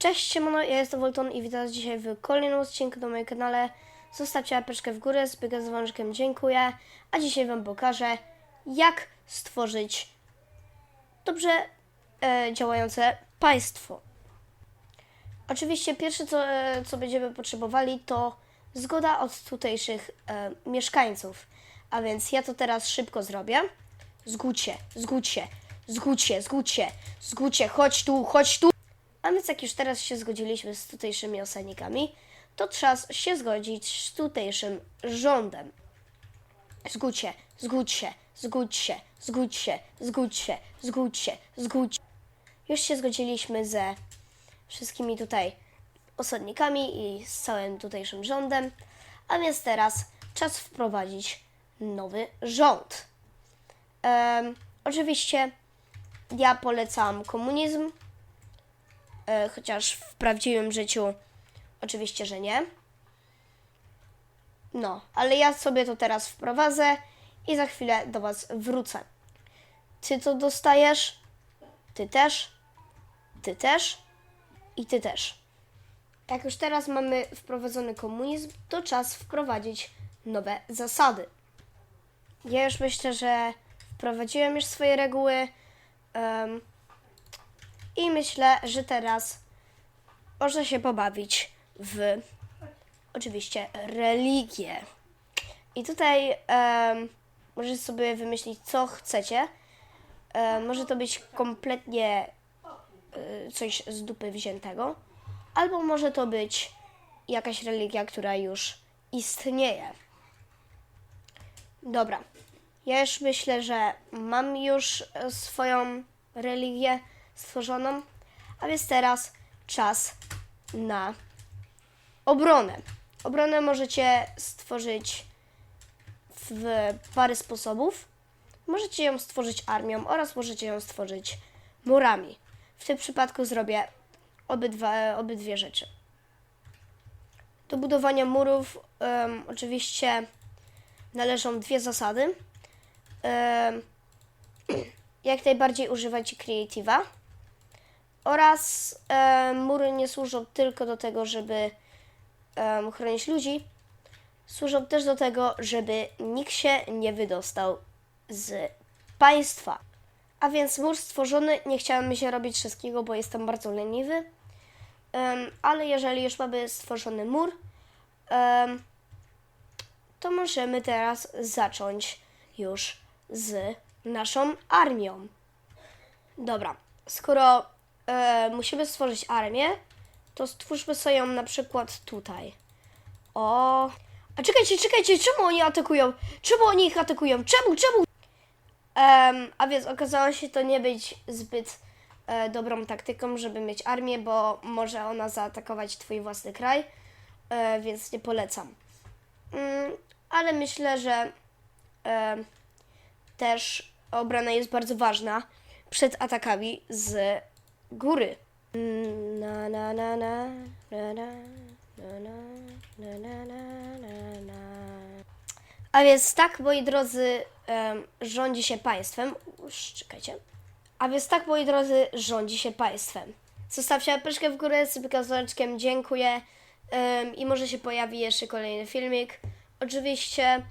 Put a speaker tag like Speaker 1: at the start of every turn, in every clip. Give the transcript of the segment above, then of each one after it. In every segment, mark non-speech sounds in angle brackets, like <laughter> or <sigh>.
Speaker 1: Cześć, siemano, ja jestem Volton i witam was dzisiaj w kolejnym odcinku na moim kanale. Zostawcie łapeczkę w górę z z dzwoneczkiem, dziękuję. A dzisiaj wam pokażę, jak stworzyć dobrze e, działające państwo. Oczywiście pierwsze, co, e, co będziemy potrzebowali, to zgoda od tutejszych e, mieszkańców. A więc ja to teraz szybko zrobię. Zgódź się, zgódź się, zgódź się, zgódź się, zgódź się, chodź tu, chodź tu. A więc jak już teraz się zgodziliśmy z tutejszymi osadnikami, to czas się zgodzić z tutejszym rządem. Zgódź się, zgódź się, zgódź się, zgódź się, zgódź się, zgódź się, zgódź. Już się zgodziliśmy ze wszystkimi tutaj osadnikami i z całym tutejszym rządem, a więc teraz czas wprowadzić nowy rząd. Em, oczywiście ja polecam komunizm, chociaż w prawdziwym życiu oczywiście, że nie. No, ale ja sobie to teraz wprowadzę i za chwilę do Was wrócę. Ty to dostajesz, ty też, ty też i ty też. Jak już teraz mamy wprowadzony komunizm, to czas wprowadzić nowe zasady. Ja już myślę, że wprowadziłem już swoje reguły em, i myślę, że teraz można się pobawić w oczywiście religię. I tutaj em, możecie sobie wymyślić, co chcecie. Em, może to być kompletnie y, coś z dupy wziętego, albo może to być jakaś religia, która już istnieje. Dobra. Ja już myślę, że mam już e, swoją religię stworzoną, a więc teraz czas na obronę. Obronę możecie stworzyć w parę sposobów. Możecie ją stworzyć armią oraz możecie ją stworzyć murami. W tym przypadku zrobię obydwa, obydwie rzeczy. Do budowania murów em, oczywiście należą dwie zasady. Em, <clears throat> jak najbardziej używajcie Creative'a oraz em, mury nie służą tylko do tego, żeby em, chronić ludzi, służą też do tego, żeby nikt się nie wydostał z państwa. A więc mur stworzony, nie chciałem się robić wszystkiego, bo jestem bardzo leniwy. Em, ale jeżeli już mamy stworzony mur, em, to możemy teraz zacząć już z naszą armią. Dobra, skoro e, musimy stworzyć armię, to stwórzmy sobie ją na przykład tutaj. O. A czekajcie, czekajcie, czemu oni atakują? Czemu oni ich atakują? Czemu, czemu? Em, a więc okazało się to nie być zbyt e, dobrą taktyką, żeby mieć armię, bo może ona zaatakować twój własny kraj, e, więc nie polecam. Mm, ale myślę, że e, też obrona jest bardzo ważna przed atakami z góry. Mm, Na na na na na na na na na na na na. A więc tak, moi drodzy, rządzi się państwem. Uż, czekajcie. A więc tak, moi drodzy, rządzi się państwem. Zostawcie łapeczkę w górę z dzwoneczkiem, dziękuję. I może się pojawi jeszcze kolejny filmik. Oczywiście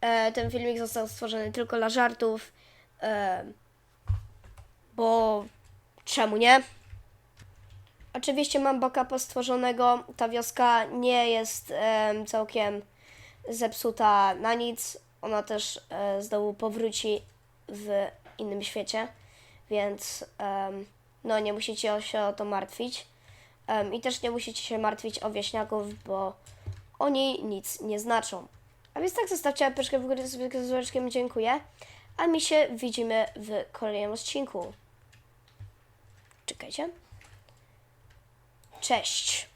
Speaker 1: e, ten filmik został stworzony tylko dla żartów. bo czemu nie? Oczywiście mam backupa stworzonego. Ta wioska nie jest em, całkiem zepsuta na nic. Ona też e, znowu powróci w innym świecie, więc em, no nie musicie się o to martwić. Em, I też nie musicie się martwić o wieśniaków, bo oni nic nie znaczą. A więc tak, zostawcie łapeczkę w górę z dziękuję. A my się widzimy w kolejnym odcinku. Czekajcie. Cześć.